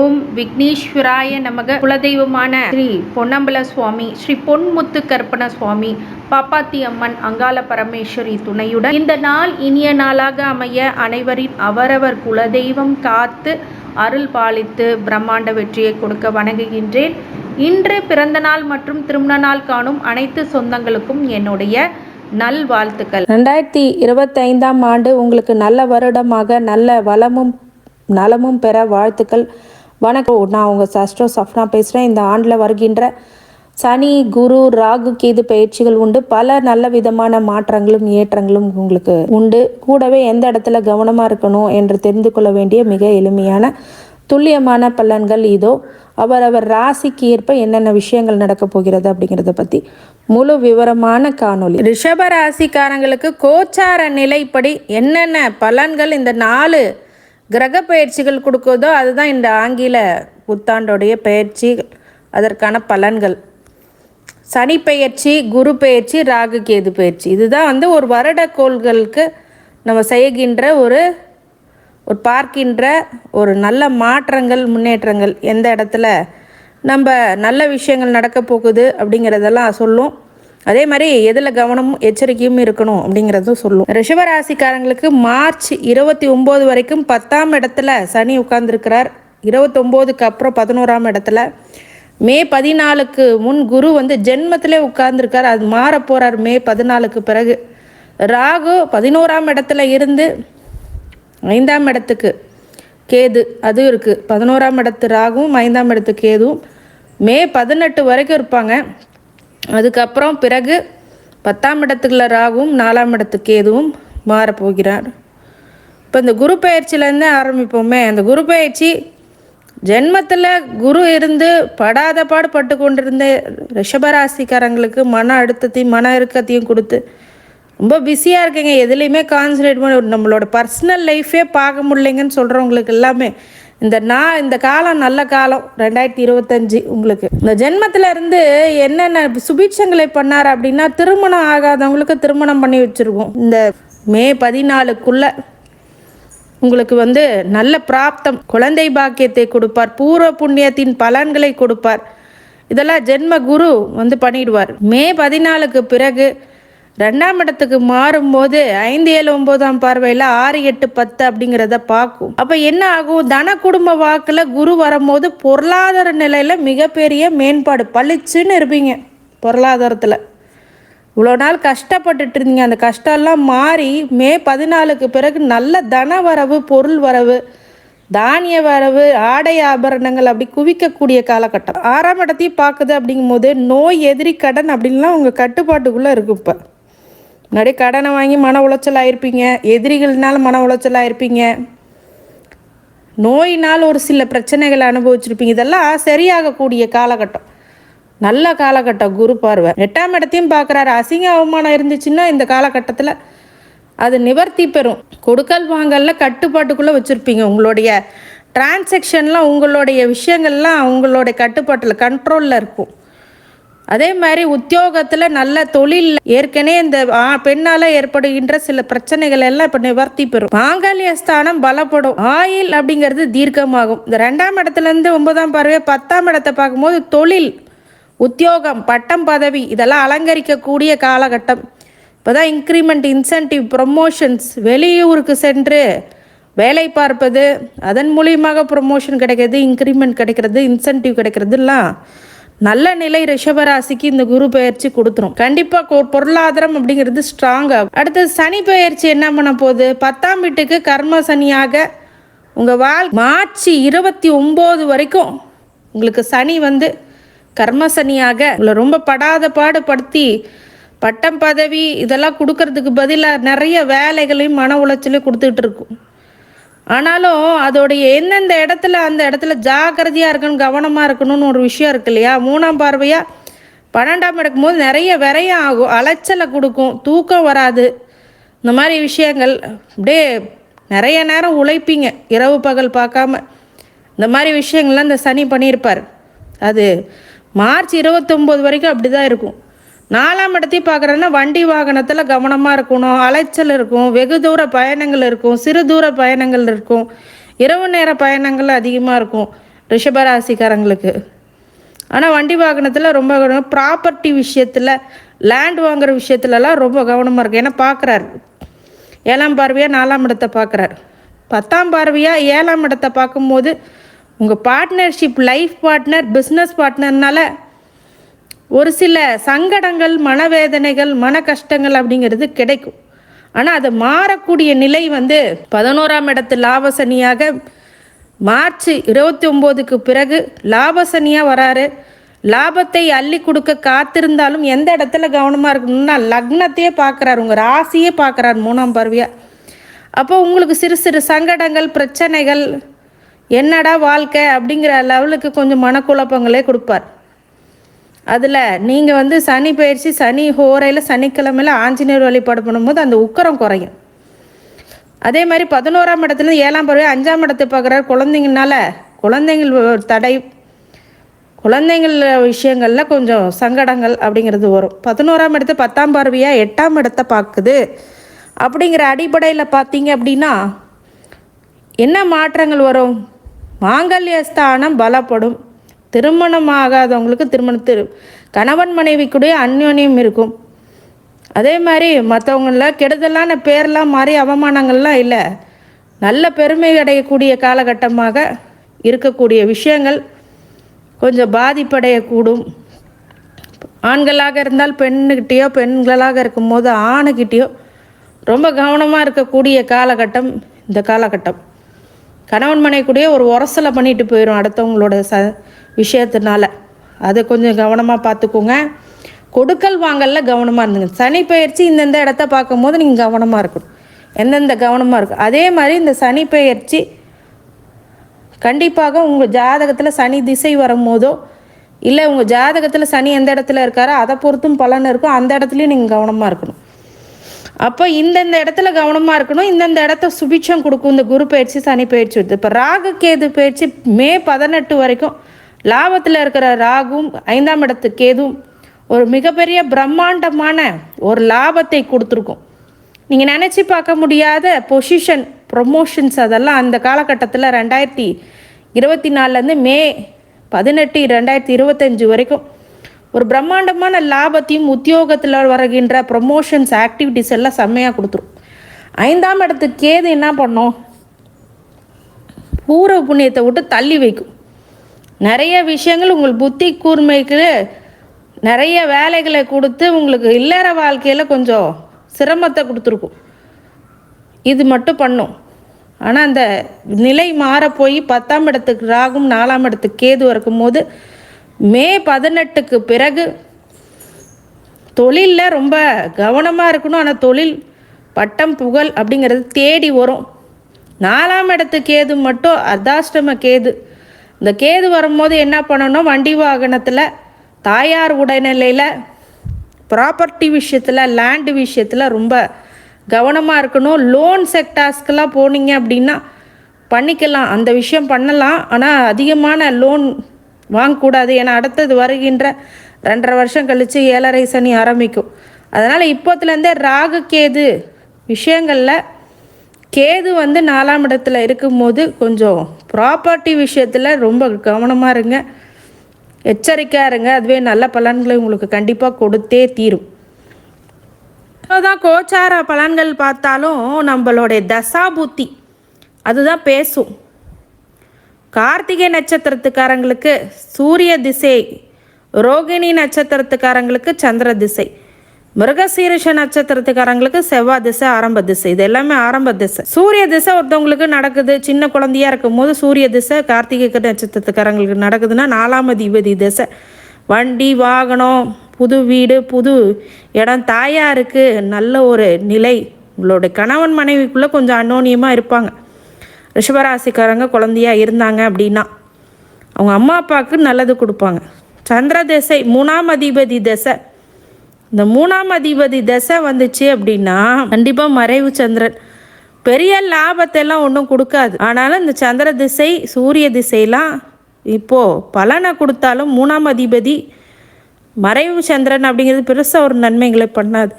ஓம் விக்னேஸ்வராய நமக. குலதெய்வமான ஸ்ரீ பொன்னம்பல சுவாமி ஸ்ரீ பொன்முத்து கற்பன சுவாமி பாப்பாத்தி அம்மன் அங்காள பரமேஸ்வரி துணையுடன் இந்த நாள் இனிய நாளாக அமைய அனைவரின் அவரவர் குலதெய்வம் காத்து அருள் பாலித்து பிரம்மாண்ட வெற்றியை கொடுக்க வணங்குகின்றேன். இன்று பிறந்த நாள் மற்றும் திருமண நாள் காணும் அனைத்து சொந்தங்களுக்கும் என்னுடைய நல்வாழ்த்துக்கள். ரெண்டாயிரத்தி இருபத்தைந்தாம் ஆண்டு உங்களுக்கு நல்ல வருடமாக நல்ல வளமும் நலமும் பெற வாழ்த்துக்கள். வணக்கம். நான் உங்கள் சஸ்ட்ரோ சஃப்னா பேசுகிறேன் இந்த ஆண்டில் வருகின்ற சனி குரு ராகு கேது பயிற்சிகள் உண்டு. பல நல்ல விதமான மாற்றங்களும் ஏற்றங்களும் உங்களுக்கு உண்டு. கூடவே எந்த இடத்துல கவனமாக இருக்கணும் என்று தெரிந்து கொள்ள வேண்டிய மிக எளிமையான துல்லியமான பலன்கள் இதோ. அவரவர் ராசிக்கு ஏற்ப என்னென்ன விஷயங்கள் நடக்கப் போகிறது அப்படிங்கிறத பற்றி முழு விவரமான காணொளி. ரிஷப ராசிக்காரங்களுக்கு கோச்சார நிலைப்படி என்னென்ன பலன்கள் இந்த நாலு கிரக பயிற்சிகள் கொடுக்குதோ அதுதான் இந்த ஆங்கில புத்தாண்டோடைய பயிற்சி. அதற்கான பலன்கள். சனி பயிற்சி குரு பயிற்சி ராகு கேது பயிற்சி. இதுதான் வந்து ஒரு வருட கோள்களுக்கு நம்ம செய்கின்ற ஒரு ஒரு பார்க்கின்ற ஒரு நல்ல மாற்றங்கள் முன்னேற்றங்கள். எந்த இடத்துல நம்ம நல்ல விஷயங்கள் நடக்க போகுது அப்படிங்கிறதெல்லாம் சொல்லும். அதே மாதிரி எதில் கவனமும் எச்சரிக்கையும் இருக்கணும் அப்படிங்கிறதும் சொல்லும். ரிஷபராசிக்காரங்களுக்கு மார்ச் இருபத்தி ஒம்பது வரைக்கும் பத்தாம் இடத்துல சனி உட்கார்ந்துருக்கிறார். இருபத்தொம்போதுக்கு அப்புறம் பதினோராம் இடத்துல. மே பதினாலுக்கு முன் குரு வந்து ஜென்மத்திலே உட்கார்ந்துருக்கார். அது மாற போகிறார் மே பதினாலுக்கு பிறகு. ராகு பதினோராம் இடத்துல இருந்து ஐந்தாம் இடத்துக்கு கேது அதுவும் இருக்குது பதினோராம் இடத்து ராகும் ஐந்தாம் இடத்து கேதுவும். மே பதினெட்டு வரைக்கும் இருப்பாங்க. அதுக்கப்புறம் பிறகு பத்தாம் இடத்துக்குள்ள ராகுவும் நாலாம் இடத்துக்கு எதுவும் மாறப்போகிறார். இப்போ இந்த குரு பயிற்சியிலேருந்து ஆரம்பிப்போமே. அந்த குரு பயிற்சி ஜென்மத்தில் குரு இருந்து படாத பாடு பட்டு கொண்டிருந்த ரிஷபராசிக்காரங்களுக்கு மன அழுத்தத்தையும் மன இறுக்கத்தையும் கொடுத்து ரொம்ப பிஸியாக இருக்கீங்க. எதுலேயுமே கான்சன்ட்ரேட் பண்ணி நம்மளோட பர்சனல் லைஃபே பார்க்க முடியலைங்கன்னு சொல்கிறவங்களுக்கு எல்லாமே இந்த நான் இந்த காலம் நல்ல காலம் ரெண்டாயிரத்தி இருபத்தஞ்சி உங்களுக்கு. இந்த ஜென்மத்தில் இருந்து என்னென்ன சுபீட்சங்களை பண்ணார் அப்படின்னா திருமணம் ஆகாதவங்களுக்கு திருமணம் பண்ணி வச்சுருக்கோம் இந்த மே பதினாலுக்குள்ள உங்களுக்கு வந்து நல்ல பிராப்தம் குழந்தை பாக்கியத்தை கொடுப்பார் பூர்வ புண்ணியத்தின் பலன்களை கொடுப்பார். இதெல்லாம் ஜென்ம குரு வந்து பண்ணிடுவார். மே பதினாலுக்கு பிறகு ரெண்டாம் இடத்துக்கு மாறும்போது ஐந்து ஏழு ஒன்பதாம் பார்வையில் ஆறு எட்டு பத்து அப்படிங்கிறத பார்க்கும். அப்போ என்ன ஆகும்? தன குடும்ப வாக்கில் குரு வரும்போது பொருளாதார நிலையில் மிகப்பெரிய மேம்பாடு பளிச்சுன்னு இருப்பீங்க பொருளாதாரத்தில். இவ்வளோ நாள் கஷ்டப்பட்டுட்டு இருந்தீங்க. அந்த கஷ்டம்லாம் மாறி மே பதினாலுக்கு பிறகு நல்ல தன வரவு பொருள் வரவு தானிய வரவு ஆடை ஆபரணங்கள் அப்படி குவிக்கக்கூடிய காலகட்டம். ஆறாம் இடத்தையும் பார்க்குது அப்படிங்கும்போது நோய் எதிரி கடன் அப்படின்லாம் உங்கள் கட்டுப்பாட்டுக்குள்ளே இருக்கும் இப்போ. முன்னாடி கடனை வாங்கி மன உளைச்சல் ஆயிருப்பீங்க எதிரிகள்னால மன உளைச்சல் ஆயிருப்பீங்க நோயினால் ஒரு சில பிரச்சனைகளை அனுபவிச்சிருப்பீங்க. இதெல்லாம் சரியாகக்கூடிய காலகட்டம். நல்ல காலகட்டம் குரு பார்வை. எட்டாம் இடத்தையும் பார்க்குறாரு. அசிங்க அவமானம் இருந்துச்சுன்னா இந்த காலகட்டத்தில் அது நிவர்த்தி பெறும். கொடுக்கல் வாங்கலில் கட்டுப்பாட்டுக்குள்ளே வச்சுருப்பீங்க. உங்களுடைய டிரான்சாக்ஷன்லாம் உங்களுடைய விஷயங்கள்லாம் உங்களுடைய கட்டுப்பாட்டில் கண்ட்ரோலில் இருக்கும். அதே மாதிரி உத்தியோகத்தில் நல்ல தொழில் ஏற்கனவே இந்த பெண்ணால் ஏற்படுகின்ற சில பிரச்சனைகள் எல்லாம் இப்போ நிவர்த்தி பெறும். மாங்கல்ய ஸ்தானம் பலப்படும். ஆயில் அப்படிங்கிறது தீர்க்கமாகும். இந்த ரெண்டாம் இடத்துலேருந்து ஒன்பதாம் பார்வை பத்தாம் இடத்தை பார்க்கும்போது தொழில் உத்தியோகம் பட்டம் பதவி இதெல்லாம் அலங்கரிக்கக்கூடிய காலகட்டம். இப்போ தான் இன்க்ரிமெண்ட் இன்சென்டிவ் ப்ரொமோஷன்ஸ் வெளியூருக்கு சென்று வேலை பார்ப்பது அதன் மூலியமாக ப்ரொமோஷன் கிடைக்கிறது இன்க்ரிமெண்ட் கிடைக்கிறது இன்சென்டிவ் கிடைக்கிறதுலாம் நல்ல நிலை ரிஷபராசிக்கு இந்த குரு பயிற்சி கொடுத்துரும். கண்டிப்பாக பொருளாதாரம் அப்படிங்கிறது ஸ்ட்ராங்காக அடுத்தது சனி பயிற்சி என்ன பண்ண போகுது? பத்தாம் வீட்டுக்கு கர்ம சனியாக உங்கள் வாழ் மார்ச் இருபத்தி ஒம்பது வரைக்கும் உங்களுக்கு சனி வந்து கர்ம சனியாக உங்களை ரொம்ப படாத பாடுபடுத்தி பட்டம் பதவி இதெல்லாம் கொடுக்கறதுக்கு பதிலாக நிறைய வேலைகளையும் மன உளைச்சலையும் கொடுத்துட்டு இருக்கும். ஆனாலும் அதோடைய எந்தெந்த இடத்துல அந்த இடத்துல ஜாக்கிரதையாக இருக்கணும் கவனமாக இருக்கணும்னு ஒரு விஷயம் இருக்கு இல்லையா? மூணாம் பார்வையாக பன்னெண்டாம் எடுக்கும்போது நிறைய விரையம் ஆகும் அலைச்சலை கொடுக்கும். தூக்கம் வராது. இந்த மாதிரி விஷயங்கள் அப்படியே நிறைய நேரம் உழைப்பீங்க. இரவு பகல் பார்க்காம. இந்த மாதிரி விஷயங்கள்லாம் இந்த சனி பண்ணியிருப்பார். அது மார்ச் இருபத்தொம்போது வரைக்கும் அப்படி தான் இருக்கும். நாலாம் இடத்தையும் பார்க்குறேன்னா வண்டி வாகனத்தில் கவனமாக இருக்கணும். அலைச்சல் இருக்கும். வெகு தூர பயணங்கள் இருக்கும். சிறு தூர பயணங்கள் இருக்கும். இரவு நேர பயணங்கள் அதிகமாக இருக்கும். ரிஷபராசிக்காரங்களுக்கு. ஆனால் வண்டி வாகனத்தில் ரொம்ப ப்ராப்பர்ட்டி விஷயத்தில் லேண்ட் வாங்குற விஷயத்துலலாம் ரொம்ப கவனமாக இருக்கும் ஏன்னா பார்க்குறாரு. ஏழாம் பார்வையாக நாலாம் இடத்தை பார்க்குறாரு. பத்தாம் பார்வையாக ஏழாம் இடத்தை பார்க்கும்போது உங்கள் பார்ட்னர்ஷிப் லைஃப் பார்ட்னர் பிஸ்னஸ் பார்ட்னர்னால ஒரு சில சங்கடங்கள் மனவேதனைகள் மன கஷ்டங்கள் அப்படிங்கிறது கிடைக்கும். ஆனால் அது மாறக்கூடிய நிலை வந்து பதினோராம் இடத்து லாபசனியாக மார்ச் இருபத்தி ஒம்போதுக்கு பிறகு லாபசனியாக வராரு. லாபத்தை அள்ளி கொடுக்க காத்திருந்தாலும் எந்த இடத்துல கவனமாக இருக்கணும்னா லக்னத்தையே பார்க்குறாரு. உங்கள் ராசியே பார்க்குறாரு மூணாம் பருவியாக அப்போ உங்களுக்கு சிறு சிறு சங்கடங்கள் பிரச்சனைகள் என்னடா வாழ்க்கை அப்படிங்கிற லெவலுக்கு கொஞ்சம் மனக்குழப்பங்களே கொடுப்பார். அதில் நீங்கள் வந்து சனி பயிற்சி சனி ஹோரையில் சனிக்கிழமையில் ஆஞ்சநேயர் வழிபாடு பண்ணும்போது அந்த உக்கரம் குறையும். அதே மாதிரி பதினோராம் இடத்துல ஏழாம் பருவ அஞ்சாம் இடத்தை பார்க்குறாரு குழந்தைங்கனால. குழந்தைங்கள் தடை. குழந்தைங்கள் விஷயங்களில் கொஞ்சம் சங்கடங்கள் அப்படிங்கிறது வரும். பதினோராம் இடத்த பத்தாம் பார்வையாக எட்டாம் இடத்தை பார்க்குது. அப்படிங்கிற அடிப்படையில் பார்த்தீங்க அப்படின்னா என்ன மாற்றங்கள் வரும்? மாங்கல்ய ஸ்தானம் பலப்படும். திருமணம் ஆகாதவங்களுக்கு திருமணம் திரு. கணவன் மனைவிக்குடைய அந்யோன்யம் இருக்கும். அதே மாதிரி மற்றவங்கள கெடுதலான பேர்லாம் மாறி அவமானங்கள்லாம் இல்லை. நல்ல பெருமை அடையக்கூடிய காலகட்டமாக இருக்கக்கூடிய விஷயங்கள் கொஞ்சம் பாதிப்படையக்கூடும். ஆண்களாக இருந்தால் பெண்ணுக்கிட்டேயோ பெண்களாக இருக்கும்போது ஆணுக்கிட்டேயோ ரொம்ப கவனமாக இருக்கக்கூடிய காலகட்டம் இந்த காலகட்டம். கணவன் மனைவிக்கூடயே ஒரு உரசலை பண்ணிட்டு போயிடும் அடுத்தவங்களோட ச விஷயத்தினால. அதை கொஞ்சம் கவனமாக பார்த்துக்கோங்க. கொடுக்கல் வாங்கல்ல கவனமாக இருந்துங்க. சனி பயிற்சி இந்தந்த இடத்த பார்க்கும்போது நீங்கள் கவனமாக இருக்கணும். எந்தெந்த கவனமாக இருக்கும் அதே மாதிரி இந்த சனி பயிற்சி கண்டிப்பாக உங்கள் ஜாதகத்தில் சனி திசை வரும்போதோ இல்லை உங்கள் ஜாதகத்தில் சனி எந்த இடத்துல இருக்காரோ அதை பொறுத்தும் பலன் இருக்கும். அந்த இடத்துலையும் நீங்கள் கவனமாக இருக்கணும். அப்போ இந்தந்த இடத்துல கவனமாக இருக்கணும் இந்தந்த இடத்த சுபிட்சம் கொடுக்கும் இந்த குரு பயிற்சி சனி பயிற்சி வருது இப்போ ராகு கேது பயிற்சி மே பதினெட்டு வரைக்கும் லாபத்தில் இருக்கிற ராகும் ஐந்தாம் இடத்து கேதும் ஒரு மிகப்பெரிய பிரம்மாண்டமான ஒரு லாபத்தை கொடுத்துருக்கும். நீங்கள் நினச்சி பார்க்க முடியாத பொசிஷன் ப்ரொமோஷன்ஸ் அதெல்லாம் அந்த காலகட்டத்தில் ரெண்டாயிரத்தி இருபத்தி நாலுலேருந்து மே பதினெட்டு ரெண்டாயிரத்தி இருபத்தஞ்சு வரைக்கும் ஒரு பிரம்மாண்டமான லாபத்தையும் உத்தியோகத்தில் வருகின்ற ப்ரொமோஷன்ஸ் ஆக்டிவிட்டிஸ் எல்லாம் செம்மையாக கொடுத்துரும். ஐந்தாம் இடத்துக்கு கேது என்ன பண்ணும்? பூர்வ புண்ணியத்தை விட்டு தள்ளி வைக்கும். நிறைய விஷயங்கள் உங்கள் புத்தி கூர்மைக்கு நிறைய வேலைகளை கொடுத்து உங்களுக்கு இல்லற வாழ்க்கையில் கொஞ்சம் சிரமத்தை கொடுத்துருக்கும். இது மட்டும் பண்ணும். ஆனால் அந்த நிலை மாற போய் பத்தாம் இடத்துக்கு ராகும் நாலாம் இடத்துக்கு கேது இருக்கும்போது மே பதினெட்டுக்கு பிறகு தொழிலில் ரொம்ப கவனமாக இருக்கணும். ஆனால் தொழில் பட்டம் புகழ் அப்படிங்கிறது தேடி வரும். நாலாம் இடத்து கேது மட்டும் அர்த்தாஷ்டம கேது. இந்த கேது வரும்போது என்ன பண்ணணும்? வண்டி வாகனத்தில் தாயார் உடல்நிலையில் ப்ராப்பர்ட்டி விஷயத்தில் லேண்டு விஷயத்தில் ரொம்ப கவனமாக இருக்கணும். லோன் செக்டார்ஸ்க்கெல்லாம் போனீங்க அப்படின்னா பண்ணிக்கலாம். அந்த விஷயம் பண்ணலாம். ஆனால் அதிகமான லோன் வாங்கக்கூடாது ஏன்னா அடுத்தது வருகின்ற ரெண்டரை வருஷம் கழித்து ஏழரை சனி ஆரம்பிக்கும். அதனால் இப்போத்துலேருந்தே ராகு கேது விஷயங்களில் கேது வந்து நாலாம் இடத்துல இருக்கும்போது கொஞ்சம் ப்ராப்பர்ட்டி விஷயத்தில் ரொம்ப கவனமாக இருங்க. எச்சரிக்கையாக இருங்க. அதுவே நல்ல பலன்களை உங்களுக்கு கண்டிப்பாக கொடுத்தே தீரும். தான் கோச்சார பலன்கள் பார்த்தாலும் நம்மளுடைய தசா புத்தி அதுதான் பேசும். கார்த்திகை நட்சத்திரத்துக்காரங்களுக்கு சூரிய திசை ரோகிணி நட்சத்திரத்துக்காரங்களுக்கு சந்திர திசை மிருகசீரிஷ நட்சத்திரத்துக்காரங்களுக்கு செவ்வாய் திசை ஆரம்ப திசை. இது எல்லாமே ஆரம்ப திசை. சூரிய திசை ஒருத்தவங்களுக்கு நடக்குது சின்ன குழந்தையா இருக்கும் போது சூரிய திசை கார்த்திகை நட்சத்திரத்துக்காரங்களுக்கு நடக்குதுன்னா நாலாம் அதிபதி திசை. வண்டி வாகனம் புது வீடு புது இடம் தாயாருக்கு நல்ல ஒரு நிலை. உங்களோட கணவன் மனைவிக்குள்ளே கொஞ்சம் அன்னோனியமாக இருப்பாங்க. ரிஷபராசிக்காரங்க குழந்தையா இருந்தாங்க அப்படின்னா அவங்க அம்மா அப்பாவுக்கு நல்லது கொடுப்பாங்க. சந்திர திசை மூணாம் அதிபதி திசை. இந்த மூணாம் அதிபதி திசை வந்துச்சு அப்படின்னா கண்டிப்பாக மறைவு சந்திரன். பெரிய லாபத்தை எல்லாம் ஒன்றும் கொடுக்காது. ஆனாலும் இந்த சந்திர திசை சூரிய திசையெல்லாம் இப்போது பலனை கொடுத்தாலும் மூணாம் அதிபதி மறைவு சந்திரன் அப்படிங்கிறது பெருசாக ஒரு நன்மைகளை பண்ணாது.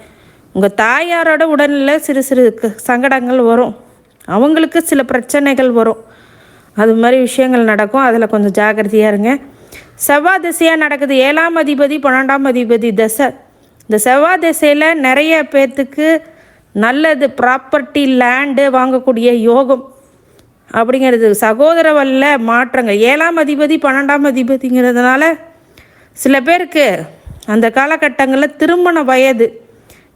உங்கள் தாயாரோட உடல்நிலை சிறு சிறு க- சங்கடங்கள் வரும். அவங்களுக்கு சில பிரச்சனைகள் வரும். அது மாதிரி விஷயங்கள் நடக்கும். அதில் கொஞ்சம் ஜாக்கிரதையாக இருங்க. செவ்வாய் திசையாக நடக்குது. ஏழாம் அதிபதி பன்னெண்டாம் அதிபதி தசை. இந்த செவ்வாய் திசையில் நிறைய பேர்த்துக்கு நல்லது ப்ராப்பர்ட்டி லேண்டு வாங்கக்கூடிய யோகம் அப்படிங்கிறது. சகோதர வல்ல மாற்றங்கள். ஏழாம் அதிபதி பன்னெண்டாம் அதிபதிங்கிறதுனால சில பேருக்கு அந்த காலகட்டங்களில் திருமண வயது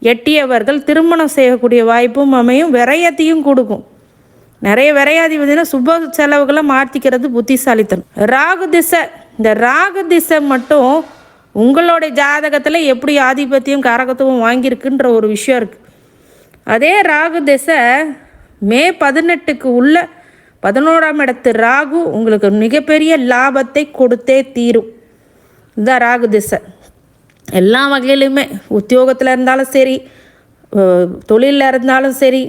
எட்டியவர்கள் திருமணம் செய்யக்கூடிய வாய்ப்பும் அமையும். விரயத்தையும் கொடுக்கும். நிறைய விரையாதிபதினா சுப செலவுகளை மாற்றிக்கிறது புத்திசாலித்தனம். ராகு திசை. இந்த ராகு திசை மட்டும் உங்களுடைய ஜாதகத்தில் எப்படி ஆதிபத்தியம் காரகத்துவம் வாங்கியிருக்குன்ற ஒரு விஷயம் இருக்குது அதே ராகு திசை மே பதினெட்டுக்கு உள்ள பதினோராம் இடத்து ராகு உங்களுக்கு மிகப்பெரிய லாபத்தை கொடுத்தே தீரும். இதுதான் ராகு திசை. எல்லா வகையிலுமே உத்தியோகத்தில் இருந்தாலும் சரி தொழிலில் இருந்தாலும் சரி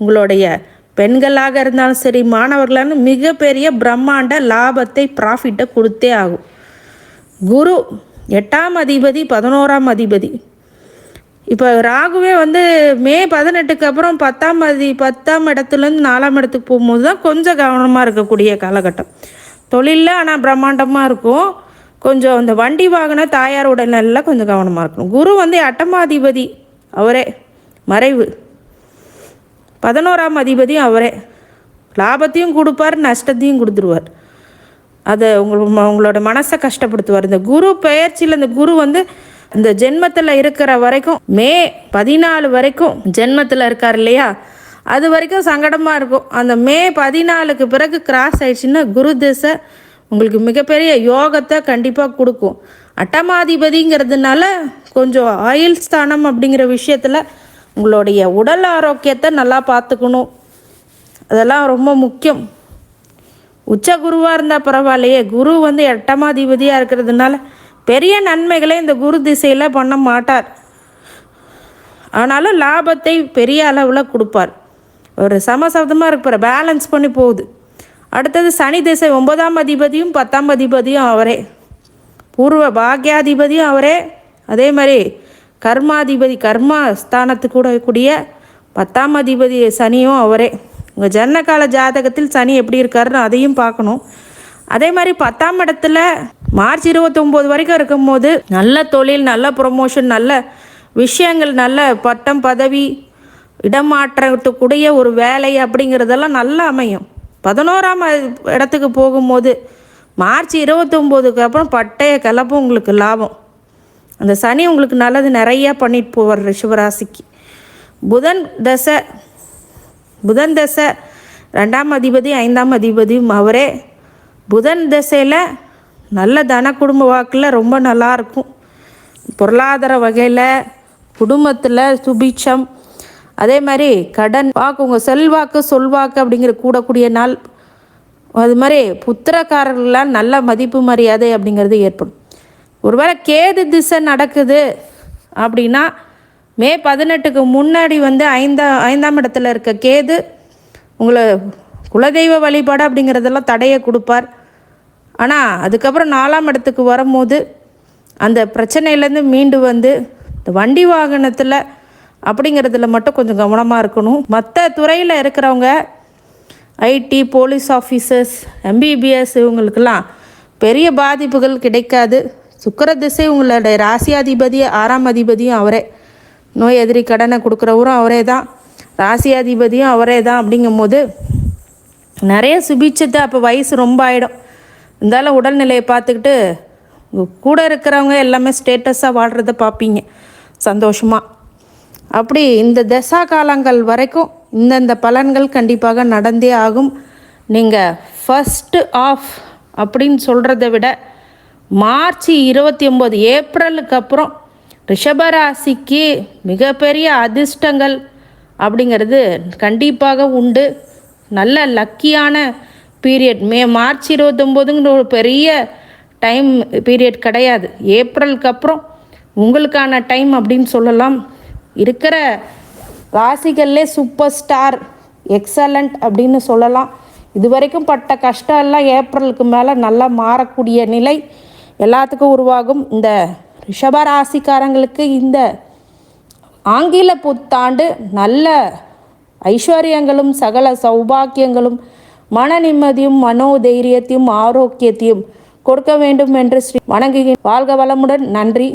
உங்களுடைய பெண்களாக இருந்தாலும் சரி மாணவர்களான மிகப்பெரிய பிரம்மாண்ட லாபத்தை ப்ராஃபிட்டை கொடுத்தே ஆகும். குரு எட்டாம் அதிபதி பதினோராம் அதிபதி. இப்போ ராகுவே வந்து மே பதினெட்டுக்கு அப்புறம் பத்தாம் அதி பத்தாம் இடத்துலேருந்து நாலாம் இடத்துக்கு போகும்போது தான் கொஞ்சம் கவனமாக இருக்கக்கூடிய காலகட்டம். தொழிலில் ஆனால் பிரம்மாண்டமாக இருக்கும். கொஞ்சம் இந்த வண்டி வாகன தாயார் உடல்நிலையில் கொஞ்சம் கவனமாக இருக்கணும். குரு வந்து அட்டமாதிபதி அவரே மறைவு. பதினோராம் அதிபதி அவரே. லாபத்தையும் கொடுப்பார் நஷ்டத்தையும் கொடுத்துருவார். அதை உங்கள் உங்களோட மனசை கஷ்டப்படுத்துவார். இந்த குரு பெயர்ச்சியில் இந்த குரு வந்து இந்த ஜென்மத்தில் இருக்கிற வரைக்கும் மே பதினாலு வரைக்கும் ஜென்மத்தில் இருக்கார் இல்லையா? அது வரைக்கும் சங்கடமாக இருக்கும். அந்த மே பதினாலுக்கு பிறகு கிராஸ் ஆயிடுச்சுன்னா குரு திசை உங்களுக்கு மிகப்பெரிய யோகத்தை கண்டிப்பாக கொடுக்கும். அட்டமாதிபதிங்கிறதுனால கொஞ்சம் ஆயில் ஸ்தானம் அப்படிங்கிற விஷயத்தில் உங்களுடைய உடல் ஆரோக்கியத்தை நல்லா பார்த்துக்கணும். அதெல்லாம் ரொம்ப முக்கியம். உச்ச குருவாக இருந்தால் பரவாயில்லையே. குரு வந்து எட்டமாதிபதியாக இருக்கிறதுனால பெரிய நன்மைகளை இந்த குரு திசையில் பண்ண மாட்டார். ஆனாலும் லாபத்தை பெரிய அளவில் கொடுப்பார். ஒரு சமசப்தமாக இருப்பார். பேலன்ஸ் பண்ணி போகுது. அடுத்தது சனி திசை ஒன்பதாம் அதிபதியும் பத்தாம் அதிபதியும் அவரே. பூர்வ பாக்யாதிபதியும் அவரே. அதே மாதிரி கர்மாதிபதி கர்மா ஸ்தானத்துக்கு கூட கூடிய பத்தாம் அதிபதி சனியும் அவரே. உங்கள் ஜன்னகால ஜாதகத்தில் சனி எப்படி இருக்காருன்னு அதையும் பார்க்கணும். அதே மாதிரி பத்தாம் இடத்துல மார்ச் இருபத்தொம்போது வரைக்கும் இருக்கும்போது நல்ல தொழில் நல்ல ப்ரொமோஷன் நல்ல விஷயங்கள் நல்ல பட்டம் பதவி இடமாற்றத்துக்குடைய ஒரு வேலை அப்படிங்கிறதெல்லாம் நல்லா அமையும். பதினோராம் இடத்துக்கு போகும்போது மார்ச் இருபத்தொம்போதுக்கு அப்புறம் பட்டைய கலப்பும் உங்களுக்கு லாபம். அந்த சனி உங்களுக்கு நல்லது நிறையா பண்ணிட்டு போவார் ரிஷபராசிக்கு. புதன் தசை புதன் தசை ரெண்டாம் அதிபதி ஐந்தாம் அதிபதியும் அவரே. புதன் தசையில் நல்ல தன குடும்ப வாக்கில் ரொம்ப நல்லா இருக்கும். பொருளாதார வகையில் குடும்பத்தில் சுபிட்சம். அதே மாதிரி கடன் வாக்கு உங்கள் செல்வாக்கு சொல்வாக்கு அப்படிங்கிற கூடக்கூடிய நாள். அது மாதிரி புத்திரக்காரர்களால் நல்ல மதிப்பு மரியாதை அப்படிங்கிறது ஏற்படும். ஒருவேளை கேது திசை நடக்குது அப்படின்னா மே பதினெட்டுக்கு முன்னாடி வந்து ஐந்தா ஐந்தாம் இடத்துல இருக்க கேது உங்களை குலதெய்வ வழிபாடு அப்படிங்கிறதெல்லாம் தடையை கொடுப்பார். ஆனால் அதுக்கப்புறம் நாலாம் இடத்துக்கு வரும்போது அந்த பிரச்சனையிலேருந்து மீண்டு வந்து இந்த வண்டி வாகனத்தில் அப்படிங்கிறதுல மட்டும் கொஞ்சம் கவனமாக இருக்கணும். மற்ற துறையில் இருக்கிறவங்க ஐடி போலீஸ் ஆஃபீஸர்ஸ் எம்பிபிஎஸ் இவங்களுக்கெல்லாம் பெரிய பாதிப்புகள் கிடைக்காது. சுக்கர திசை உங்களுடைய ராசியாதிபதி ஆறாம் அதிபதியும் அவரே. நோய் எதிரி கடனை கொடுக்குறவரும் அவரே தான் ராசியாதிபதியும் அவரே தான் அப்படிங்கும்போது நிறைய சுபிச்சத்தை அப்போ வயசு ரொம்ப ஆகிடும் இருந்தாலும் உடல்நிலையை பார்த்துக்கிட்டு கூட இருக்கிறவங்க எல்லாமே ஸ்டேட்டஸாக வாழ்கிறத பார்ப்பீங்க. சந்தோஷமாக அப்படி இந்த தசா காலங்கள் வரைக்கும் இந்தந்த பலன்கள் கண்டிப்பாக நடந்தே ஆகும். நீங்கள் ஃபஸ்ட்டு ஆஃப் அப்படின்னு சொல்கிறத விட மார்ச் இருபத்தி ஒம்பது ஏப்ரலுக்கு அப்புறம் ரிஷபராசிக்கு மிகப்பெரிய அதிர்ஷ்டங்கள் அப்படிங்கிறது கண்டிப்பாக உண்டு. நல்ல லக்கியான பீரியட் மே மார்ச் இருபத்தொம்போதுங்கிற ஒரு பெரிய டைம் பீரியட் கிடையாது. ஏப்ரலுக்கு அப்புறம் உங்களுக்கான டைம் அப்படின்னு சொல்லலாம். இருக்கிற ராசிகள்லே சூப்பர் ஸ்டார் எக்ஸலண்ட் அப்படின்னு சொல்லலாம். இது வரைக்கும் பட்ட கஷ்டம் எல்லாம் ஏப்ரலுக்கு மேலே நல்லா மாறக்கூடிய நிலை. எல்லாத்துக்கும் உருவாகும் இந்த ரிஷபராசிக்காரங்களுக்கு இந்த ஆங்கில புத்தாண்டு நல்ல ஐஸ்வர்யங்களும் சகல சௌபாக்கியங்களும் மன நிம்மதியும் மனோதைரியத்தையும் ஆரோக்கியத்தையும் கொடுக்க வேண்டும் என்று ஸ்ரீ வணங்குகிறேன் வாழ்க வளமுடன் நன்றி.